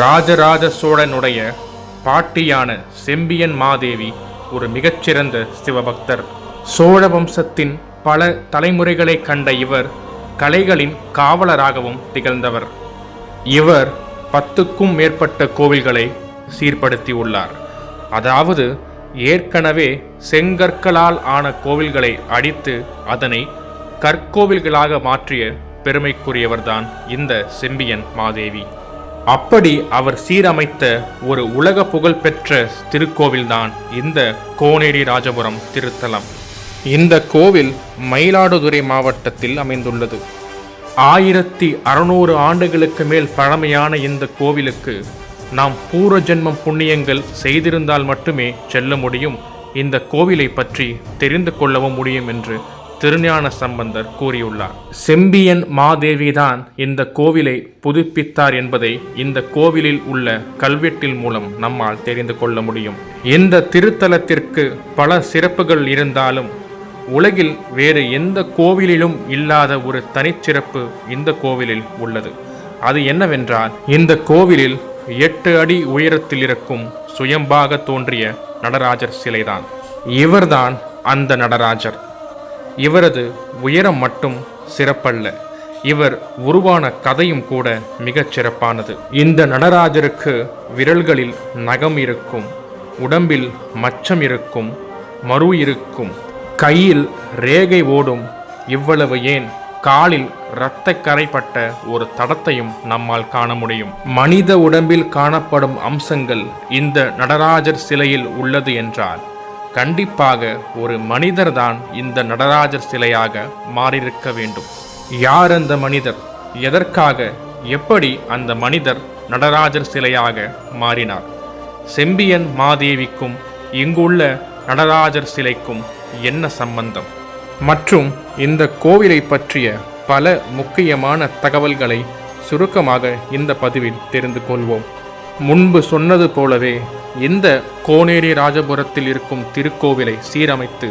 ராஜராஜ சோழனுடைய பாட்டியான செம்பியன் மாதேவி ஒரு மிகச்சிறந்த சிவபக்தர். சோழ வம்சத்தின் பல தலைமுறைகளை கண்ட இவர் கலைகளின் காவலராகவும் திகழ்ந்தவர். இவர் பத்துக்கும் மேற்பட்ட கோவில்களை சீர்படுத்தியுள்ளார். அதாவது ஏற்கனவே செங்கற்களால் ஆன கோவில்களை அடித்து அதனை கற்கோவில்களாக மாற்றிய பெருமைக்குரியவர்தான் இந்த செம்பியன் மாதேவி. அப்படி அவர் சீரமைத்த ஒரு உலக புகழ்பெற்ற திருக்கோவில்தான் இந்த கோனேரி ராஜபுரம் திருத்தலம். இந்த கோவில் மயிலாடுதுறை மாவட்டத்தில் அமைந்துள்ளது. ஆயிரத்தி அறுநூறு ஆண்டுகளுக்கு மேல் பழமையான இந்த கோவிலுக்கு நாம் பூர்வ ஜென்மம் புண்ணியங்கள் செய்திருந்தால் மட்டுமே செல்ல முடியும். இந்த கோவிலை பற்றி தெரிந்து கொள்ளவும் முடியும் என்று திருஞான சம்பந்தர் கூறியுள்ளார். செம்பியன் மாதேவிதான் இந்த கோவிலை புதுப்பித்தார் என்பதை இந்த கோவிலில் உள்ள கல்வெட்டில் மூலம் நம்மால் தெரிந்து கொள்ள முடியும். இந்த திருத்தலத்திற்கு பல சிறப்புகள் இருந்தாலும் உலகில் வேறு எந்த கோவிலிலும் இல்லாத ஒரு தனிச்சிறப்பு இந்த கோவிலில் உள்ளது. அது என்னவென்றால் இந்த கோவிலில் எட்டு அடி உயரத்தில் இருக்கும் சுயம்பாக தோன்றிய நடராஜர் சிலைதான். இவர்தான் அந்த நடராஜர். இவரது உயரம் மட்டும் சிறப்பல்ல. இவர் உருவான கதையும் கூட மிகச் சிறப்பானது. இந்த நடராஜருக்கு விரல்களில் நகம் இருக்கும் உடம்பில் மச்சம் இருக்கும் மறு இருக்கும். கையில் ரேகை ஓடும் இவ்வளவு ஏன்? காலில் இரத்த கரைப்பட்ட ஒரு தடத்தையும் நம்மால் காண முடியும். மனித உடம்பில் காணப்படும் அம்சங்கள் இந்த நடராஜர் சிலையில் உள்ளது என்றால் கண்டிப்பாக ஒரு மனிதர்தான் இந்த நடராஜர் சிலையாக மாறியிருக்க வேண்டும். யார் அந்த மனிதர்? எதற்காக? எப்படி அந்த மனிதர் நடராஜர் சிலையாக மாறினார்? செம்பியன் மாதேவிக்கும் இங்குள்ள நடராஜர் சிலைக்கும் என்ன சம்பந்தம்? மற்றும் இந்த கோவிலை பற்றிய பல முக்கியமான தகவல்களை சுருக்கமாக இந்த பதிவில் தெரிந்து கொள்வோம். முன்பு சொன்னது போலவே இந்த கோனேரி ராஜபுரத்தில் இருக்கும் திருக்கோவிலை சீரமைத்து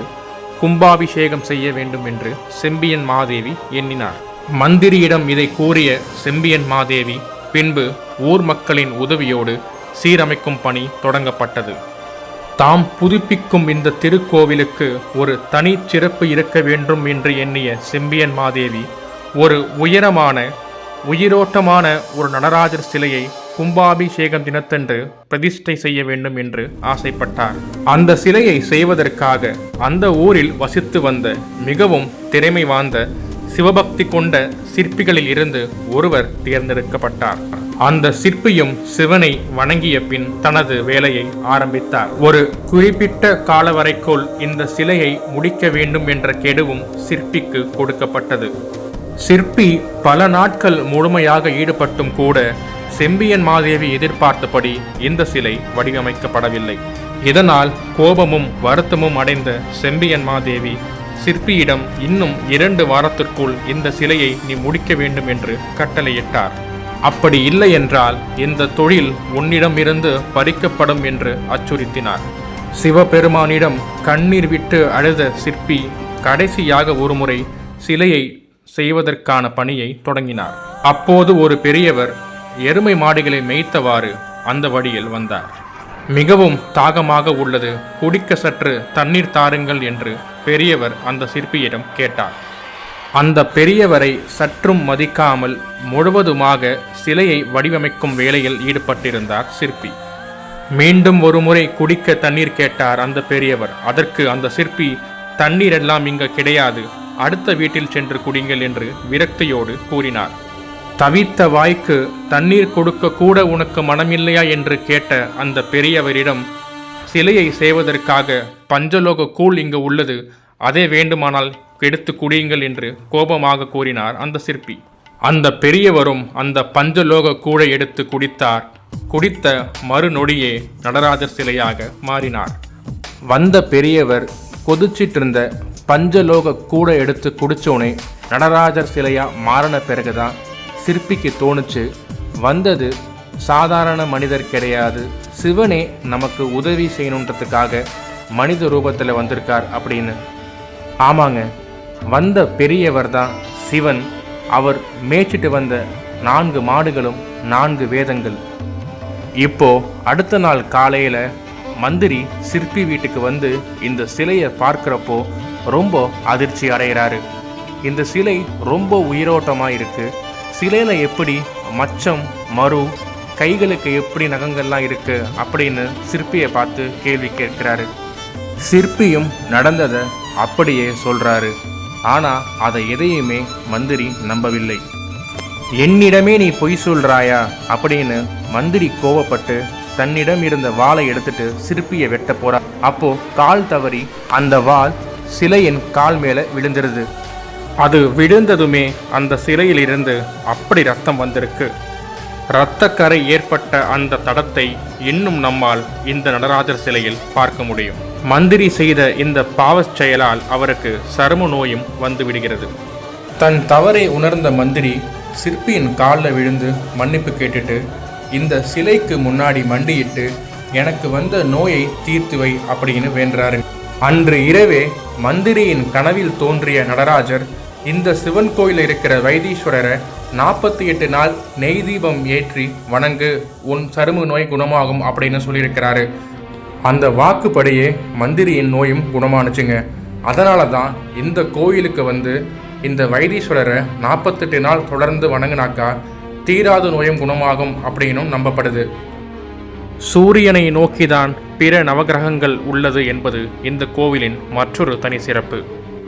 கும்பாபிஷேகம் செய்ய வேண்டும் என்று செம்பியன் மாதேவி எண்ணினார். மந்திரியிடம் இதை கூறிய செம்பியன் மாதேவி பின்பு ஊர் மக்களின் உதவியோடு சீரமைக்கும் பணி தொடங்கப்பட்டது. தாம் புதுப்பிக்கும் இந்த திருக்கோவிலுக்கு ஒரு தனி சிறப்பு இருக்க வேண்டும் என்று எண்ணிய செம்பியன் மாதேவி ஒரு உயரமான உயிரோட்டமான ஒரு நடராஜர் சிலையை கும்பாபிஷேகம் தினத்தன்று பிரதிஷ்டை செய்ய வேண்டும் என்று ஆசைப்பட்டார். அந்த சிலையை செய்வதற்காக அந்த ஊரில் வசித்து வந்த மிகவும் திறமை வாய்ந்த சிவபக்தி கொண்ட சிற்பிகளில் இருந்து ஒருவர் தேர்ந்தெடுக்கப்பட்டார். அந்த சிற்பியும் சிவனை வணங்கிய பின் தனது வேலையை ஆரம்பித்தார். ஒரு குறிப்பிட்ட கால வரைக்குள் இந்த சிலையை முடிக்க வேண்டும் என்ற கெடுவும் சிற்பிக்கு கொடுக்கப்பட்டது. சிற்பி பல நாட்கள் முழுமையாக ஈடுபட்டும் கூட செம்பியன் மாதேவி எதிர்பார்த்தபடி இந்த சிலை வடிவமைக்கப்படவில்லை. இதனால் கோபமும் வருத்தமும் அடைந்த செம்பியன் மாதேவி சிற்பியிடம் இன்னும் இரண்டு வாரத்திற்குள் இந்த சிலையை நீ முடிக்க வேண்டும் என்று கட்டளையிட்டார். அப்படி இல்லை என்றால் இந்த தொழில் உன்னிடமிருந்து பறிக்கப்படும் என்று அச்சுறுத்தினார். சிவபெருமானிடம் கண்ணீர் விட்டு அழுத சிற்பி கடைசியாக ஒருமுறை சிலையை செய்வதற்கான பணியை தொடங்கினார். அப்போது ஒரு பெரியவர் எருமை மாடுகளை மேய்த்தவாறு அந்த வழியில் வந்தார். மிகவும் தாகமாக உள்ளது. குடிக்க சற்று தண்ணீர் தாருங்கள் என்று பெரியவர் அந்த சிற்பியிடம் கேட்டார். அந்த பெரியவரை சற்றும் மதிக்காமல் முழுவதுமாக சிலையை வடிவமைக்கும் வேலையில் ஈடுபட்டிருந்தார் சிற்பி. மீண்டும் ஒருமுறை குடிக்க தண்ணீர் கேட்டார் அந்த பெரியவர். அதற்கு அந்த சிற்பி தண்ணீர் எல்லாம் கிடையாது. அடுத்த வீட்டில் சென்று குடிங்கள் என்று விரக்தியோடு கூறினார். தவித்த வாய்க்கு தண்ணீர் கொடுக்க கூட உனக்கு மனமில்லையா என்று கேட்ட அந்த பெரியவரிடம் சிலையை செய்வதற்காக பஞ்சலோக கூழ் இங்கு உள்ளது அதே வேண்டுமானால் எடுத்து குடியுங்கள் என்று கோபமாக கூறினார் அந்த சிற்பி. அந்த பெரியவரும் அந்த பஞ்சலோக கூழை எடுத்து குடித்தார். குடித்த மறுநொடியே நடராஜர் சிலையாக மாறினார். வந்த பெரியவர் கொதிச்சிட்டிருந்த பஞ்சலோக கூடை எடுத்து குடிச்சோனே நடராஜர் சிலையா மாறின பிறகுதான் சிற்பிக்கு தோணுச்சு வந்தது சாதாரண மனிதர் கிடையாது சிவனே நமக்கு உதவி செய்யணுன்றதுக்காக மனித ரூபத்தில் வந்திருக்கார் அப்படின்னு. ஆமாங்க வந்த பெரியவர் தான் சிவன் அவர் மேய்ச்சிட்டு வந்த நான்கு மாடுகளும் நான்கு வேதங்கள். இப்போ அடுத்த நாள் காலையில் மந்திரி சிற்பி வீட்டுக்கு வந்து இந்த சிலையை பார்க்குறப்போ ரொம்ப அதிர்ச்சி அடைகிறாரு. இந்த சிலை ரொம்ப உயிரோட்டமாக இருக்கு சிலையில் எப்படி மச்சம் மறு கைகளுக்கு எப்படி நகங்கள்லாம் இருக்கு அப்படின்னு சிற்பியை பார்த்து கேள்வி கேட்கிறாரு. சிற்பியும் நடந்ததை அப்படியே சொல்றாரு. ஆனால் அதை எதையுமே மந்திரி நம்பவில்லை. என்னிடமே நீ பொய் சொல்றாயா? அப்படின்னு மந்திரி கோவப்பட்டு தன்னிடம் இருந்த வாளை எடுத்துட்டு சிற்பியை வெட்ட போறார் அப்போ கால் தவறி அந்த சிலையின் கால் மேலே விழுந்துருது. அது விழுந்ததுமே அந்த சிலையிலிருந்து அப்படி ரத்தம் வந்திருக்கு. இரத்தக்கரை ஏற்பட்ட அந்த தடத்தை இன்னும் நம்மால் இந்த நடராஜர் சிலையில் பார்க்க முடியும். மந்திரி செய்த இந்த பாவச் செயலால் அவருக்கு சரும நோயும் வந்து விடுகிறது. தன் தவறை உணர்ந்த மந்திரி சிற்பியின் காலில் விழுந்து மன்னிப்பு கேட்டுட்டு இந்த சிலைக்கு முன்னாடி மண்டியிட்டு எனக்கு வந்த நோயை தீர்த்து வை அப்படின்னு வேண்டுறாரு. அன்று இரவே மந்திரியின் கனவில் தோன்றிய நடராஜர் இந்த சிவன் கோயில் இருக்கிற வைத்தீஸ்வரரை நாற்பத்தி எட்டு நாள் நெய் தீபம் ஏற்றி வணங்கு உன் சரும நோய் குணமாகும் அப்படின்னு சொல்லியிருக்கிறாரு. அந்த வாக்குப்படியே மந்திரியின் நோயும் குணமானுச்சுங்க. அதனால தான் இந்த கோயிலுக்கு வந்து இந்த வைத்தீஸ்வரரை நாற்பத்தெட்டு நாள் தொடர்ந்து வணங்கினாக்கா தீராத நோயும் குணமாகும் அப்படின்னும் நம்பப்படுது. சூரியனை நோக்கிதான் பிற நவகிரகங்கள் உள்ளது என்பது இந்த கோவிலின் மற்றொரு தனி சிறப்பு.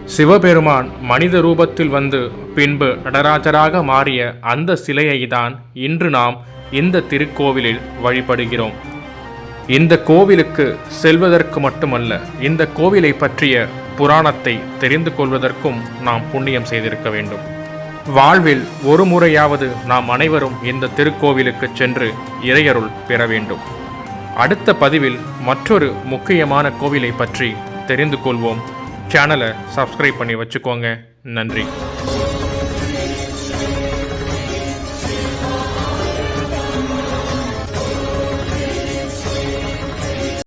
சிவபெருமான் மனித ரூபத்தில் வந்து பின்பு நடராஜராக மாறிய அந்த சிலையை தான் இன்று நாம் இந்த திருக்கோவிலில் வழிபடுகிறோம். இந்த கோவிலுக்கு செல்வதற்கு மட்டுமல்ல இந்த கோவிலை பற்றிய புராணத்தை தெரிந்து கொள்வதற்கும் நாம் புண்ணியம் செய்திருக்க வேண்டும். வாழ்வில் ஒரு முறையாவது நாம் அனைவரும் இந்த திருக்கோவிலுக்கு சென்று இறையருள் பெற வேண்டும். அடுத்த பதிவில் மற்றொரு முக்கியமான கோவிலை பற்றி தெரிந்து கொள்வோம். சேனலை சப்ஸ்கிரைப் பண்ணி வச்சுக்கோங்க. நன்றி.